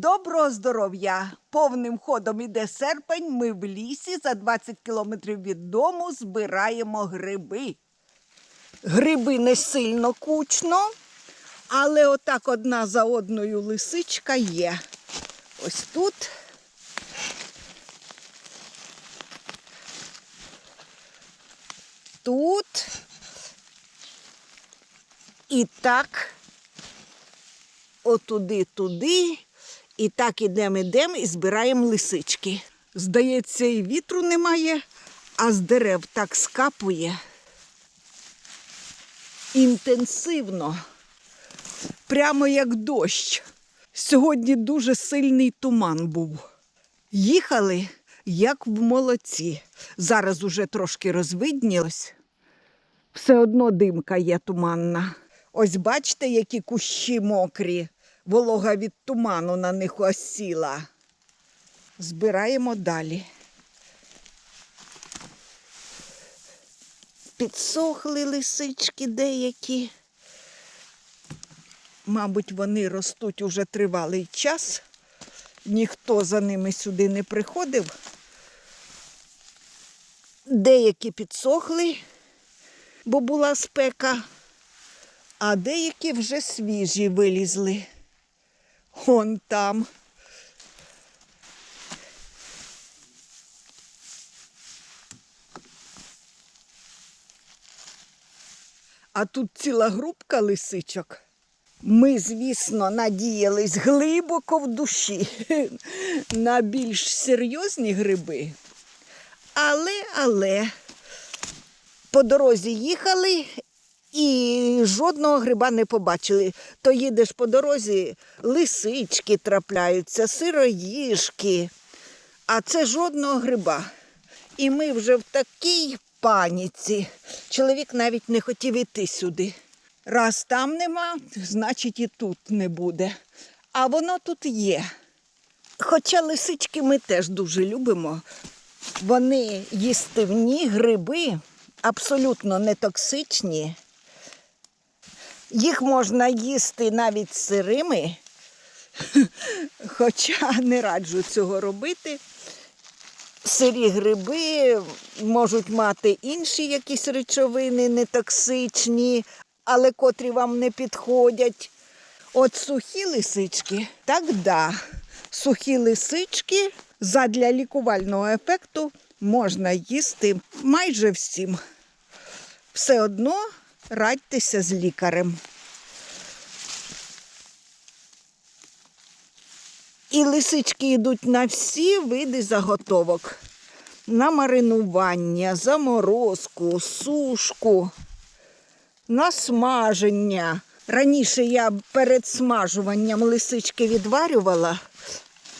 Доброго здоров'я! Повним ходом іде серпень. Ми в лісі за 20 кілометрів від дому збираємо гриби. Гриби не сильно кучно, але отак одна за одною лисичка є. Ось тут. Тут. І так отуди, туди. І так ідемо, ідемо і збираємо лисички. Здається, і вітру немає, а з дерев так скапує. Інтенсивно, прямо як дощ. Сьогодні дуже сильний туман був. Їхали, як в молоці. Зараз уже трошки розвиднілось. Все одно димка є туманна. Ось бачите, які кущі мокрі. Волога від туману на них осіла. Збираємо далі. Підсохли лисички деякі. Мабуть, вони ростуть уже тривалий час. Ніхто за ними сюди не приходив. Деякі підсохли, бо була спека, а деякі вже свіжі вилізли. Он там. А тут ціла групка лисичок. Ми, звісно, надіялись глибоко в душі на більш серйозні гриби. Але, але по дорозі їхали і жодного гриба не побачили. То їдеш по дорозі, лисички трапляються, сироїжки, а це жодного гриба. І ми вже в такій паніці. Чоловік навіть не хотів іти сюди. Раз там нема, значить і тут не буде. А воно тут є. Хоча лисички ми теж дуже любимо. Вони їстивні гриби, абсолютно не токсичні. Їх можна їсти навіть сирими, хоча не раджу цього робити. Сирі гриби можуть мати інші якісь речовини нетоксичні, але котрі вам не підходять. От сухі лисички, так да. Сухі лисички задля лікувального ефекту можна їсти майже всім. Все одно радьтеся з лікарем. І лисички йдуть на всі види заготовок. На маринування, заморозку, сушку, на смаження. Раніше я перед смажуванням лисички відварювала,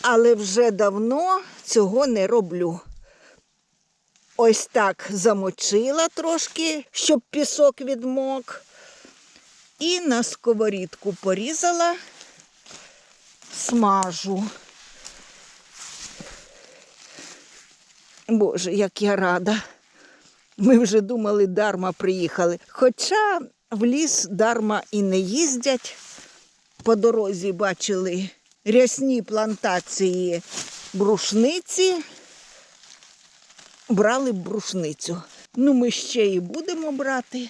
але вже давно цього не роблю. Ось так замочила трошки, щоб пісок відмок. І на сковорідку порізала, смажу. Боже, як я рада. Ми вже думали, дарма приїхали. Хоча в ліс дарма і не їздять. По дорозі бачили рясні плантації брушниці. Брали брушницю. Ну, ми ще і будемо брати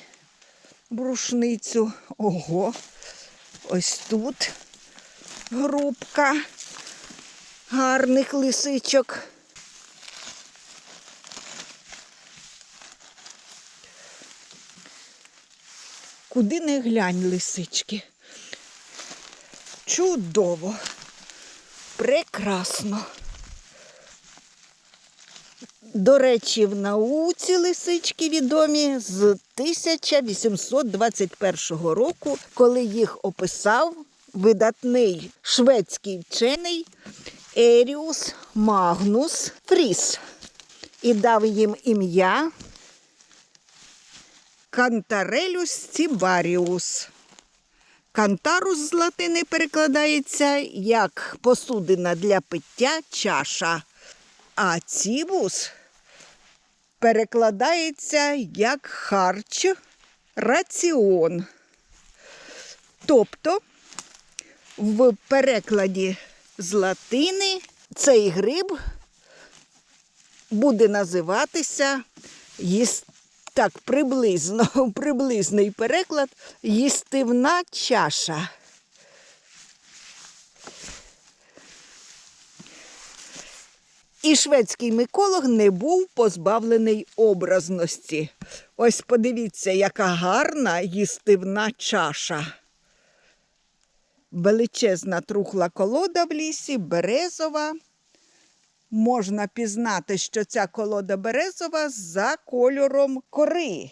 брушницю. Ого, ось тут групка гарних лисичок. Куди не глянь лисички. Чудово, прекрасно. До речі, в науці лисички відомі з 1821 року, коли їх описав видатний шведський вчений Еріус Магнус Фріс і дав їм ім'я Кантарелюс цібаріус. Кантарус з латини перекладається як посудина для пиття чаша, а цібус перекладається як харч, раціон. Тобто в перекладі з латини цей гриб буде називатися так, приблизно, приблизний переклад їстивна чаша. І шведський миколог не був позбавлений образності. Ось подивіться, яка гарна їстивна чаша. Величезна трухла колода в лісі, березова. Можна пізнати, що ця колода березова за кольором кори,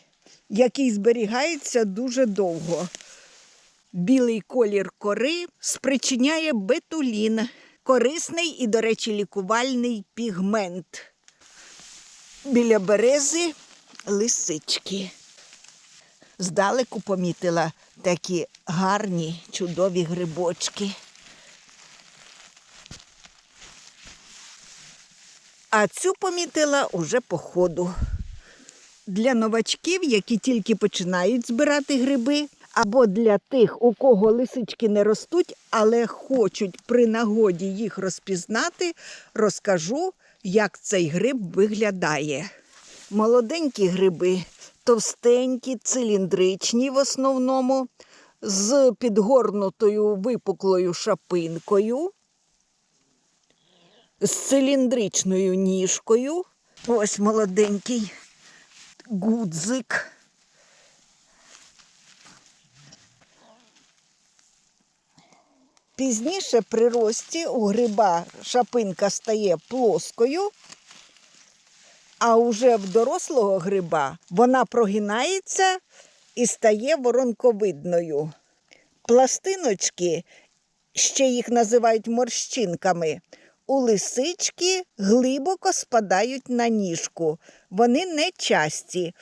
який зберігається дуже довго. Білий колір кори спричиняє бетулін, корисний і, до речі, лікувальний пігмент. Біля берези лисички. Здалеку помітила такі гарні, чудові грибочки. А цю помітила уже по ходу. Для новачків, які тільки починають збирати гриби, або для тих, у кого лисички не ростуть, але хочуть при нагоді їх розпізнати, розкажу, як цей гриб виглядає. Молоденькі гриби, товстенькі, циліндричні в основному, з підгорнутою випуклою шапинкою, з циліндричною ніжкою. Ось молоденький гудзик. Пізніше при рості у гриба шапинка стає плоскою, а уже в дорослого гриба вона прогинається і стає воронковидною. Пластиночки, ще їх називають морщинками, у лисички глибоко спадають на ніжку. Вони не часті.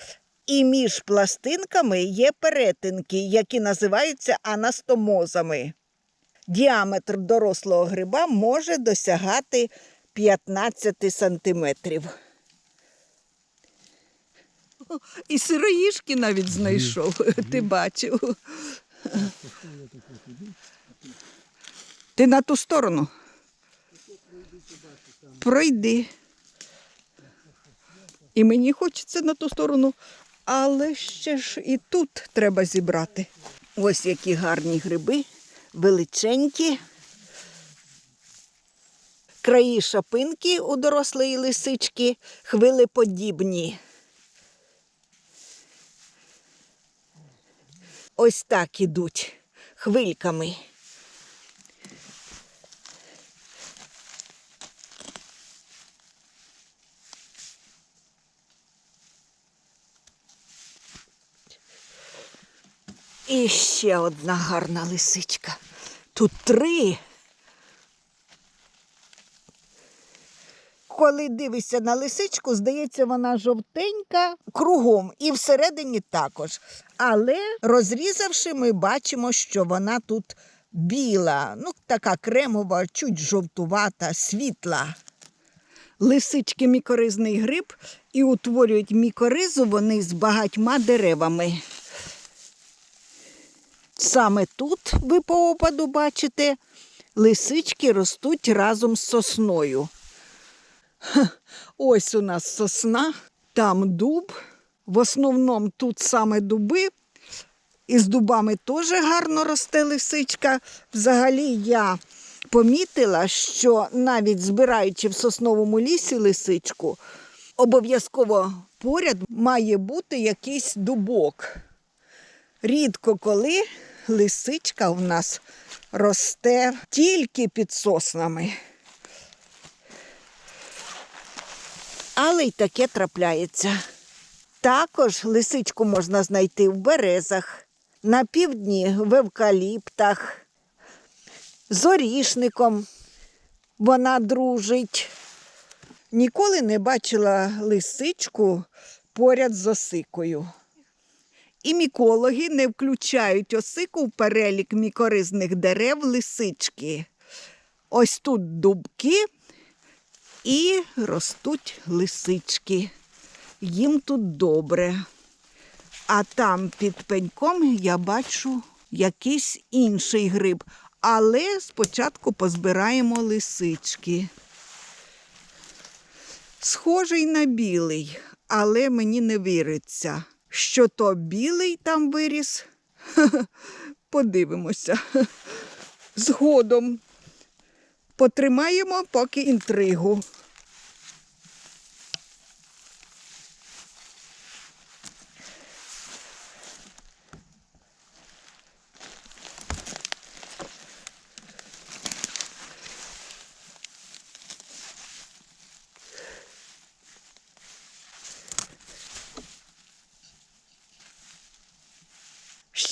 І між пластинками є перетинки, які називаються анастомозами. Діаметр дорослого гриба може досягати 15 сантиметрів. І сироїшки навіть знайшов, ти бачив. Ти на ту сторону. Пройди. І мені хочеться на ту сторону, але ще ж і тут треба зібрати. Ось які гарні гриби, величенькі. Краї шапинки у дорослої лисички хвилеподібні. Ось так ідуть хвильками. І ще одна гарна лисичка. Тут три. Коли дивишся на лисичку, здається, вона жовтенька кругом і всередині також. Але розрізавши, ми бачимо, що вона тут біла, ну така кремова, чуть жовтувата, світла. Лисички мікоризний гриб і утворюють мікоризу вони з багатьма деревами. Саме тут, ви по опаду бачите, лисички ростуть разом з сосною. Ось у нас сосна, там дуб. В основному тут саме дуби. І з дубами теж гарно росте лисичка. Взагалі я помітила, що навіть збираючи в сосновому лісі лисичку, обов'язково поряд має бути якийсь дубок. Рідко коли лисичка в нас росте тільки під соснами. Але й таке трапляється. Також лисичку можна знайти в березах, на півдні в евкаліптах, з орішником вона дружить. Ніколи не бачила лисичку поряд з осикою. І мікологи не включають осику в перелік мікоризних дерев лисички. Ось тут дубки і ростуть лисички. Їм тут добре. А там під пеньком я бачу якийсь інший гриб. Але спочатку позбираємо лисички. Схожий на білий, але мені не віриться, що то білий там виріс. Подивимося. Згодом потримаємо поки інтригу.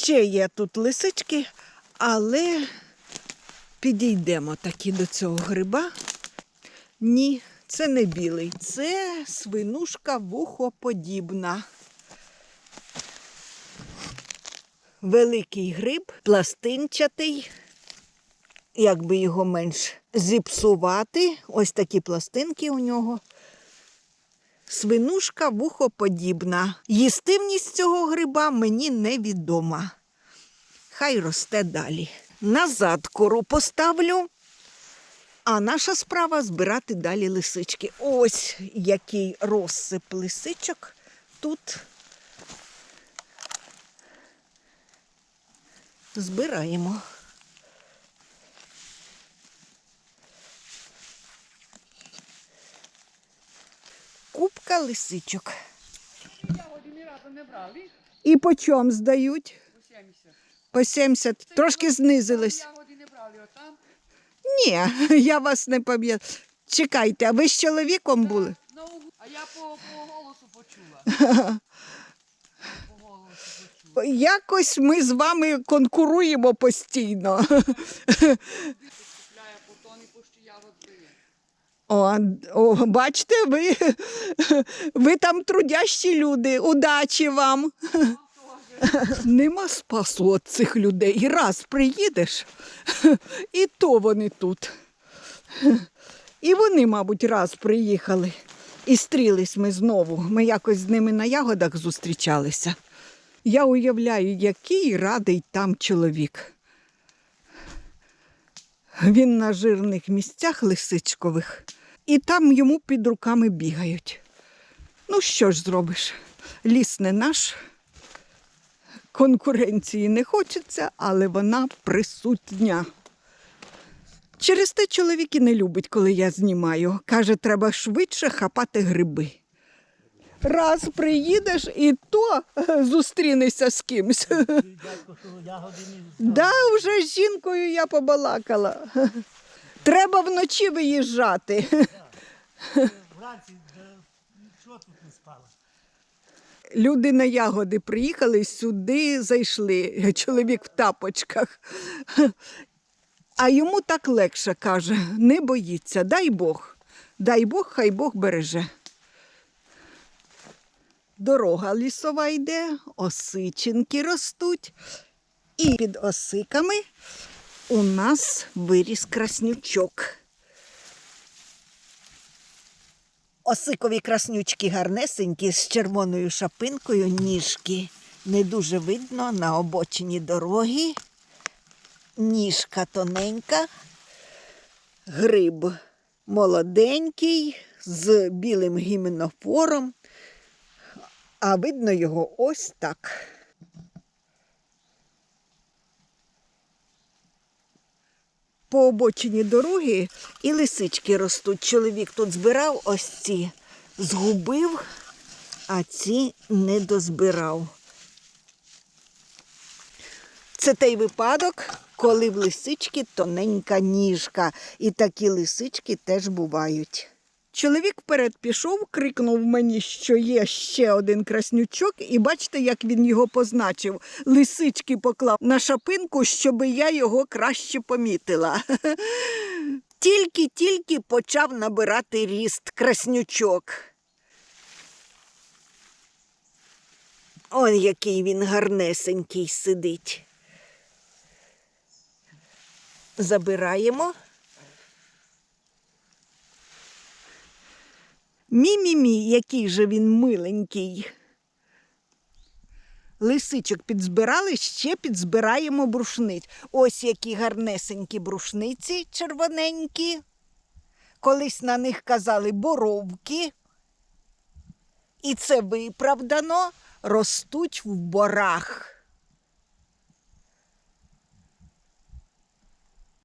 Ще є тут лисички, але підійдемо таки до цього гриба. Ні, це не білий, це свинушка вухоподібна. Великий гриб, пластинчатий. Якби його менш зіпсувати, ось такі пластинки у нього. Свинушка вухоподібна. Їстивність цього гриба мені невідома. Хай росте далі. Назад кору поставлю. А наша справа збирати далі лисички. Ось який розсип лисичок тут. Збираємо. Купка лисичок. І по чому здають? По 70. По 70. Трошки знизились. Ягоди не брали отам. Ні, я вас не пам'ятаю. Чекайте, а ви з чоловіком були? А я по, по голосу почула. По голосу почула. Якось ми з вами конкуруємо постійно. О, о, бачите, ви, ви там трудящі люди. Удачі вам. Нема спасу від цих людей. І раз приїдеш, і то вони тут. І вони, мабуть, раз приїхали. І стрілись ми знову. Ми якось з ними на ягодах зустрічалися. Я уявляю, який радий там чоловік. Він на жирних місцях лисичкових, і там йому під руками бігають. Ну, що ж зробиш? Ліс не наш, конкуренції не хочеться, але вона присутня. Через те чоловік і не любить, коли я знімаю. Каже, треба швидше хапати гриби. Раз приїдеш і то е, зустрінешся з не Да, вже з жінкою я побалакала. Треба вночі виїжджати. вранці де- тут не спала. Люди на ягоди приїхали сюди, зайшли. Чоловік в тапочках. А йому так легше каже: не боїться, дай Бог. Дай Бог, хай Бог береже. Дорога лісова йде, осичинки ростуть. І під осиками у нас виріс краснючок. Осикові краснючки гарнесенькі з червоною шапинкою ніжки. Не дуже видно на обочині дороги. Ніжка тоненька, гриб молоденький, з білим гіменофором, а видно його ось так. По обочині дороги і лисички ростуть. Чоловік тут збирав ось ці, згубив, а ці не дозбирав. Це той випадок, коли в лисички тоненька ніжка, і такі лисички теж бувають. Чоловік вперед пішов, крикнув мені, що є ще один краснючок, і бачите, як він його позначив. Лисички поклав на шапинку, щоб я його краще помітила. Тільки-тільки почав набирати ріст краснючок. Он який він гарнесенький сидить. Забираємо. Мі-мі-мі, який же він миленький. Лисичок підзбирали, ще підзбираємо брушниць. Ось які гарнесенькі брушниці червоненькі. Колись на них казали боровки. І це виправдано ростуть в борах.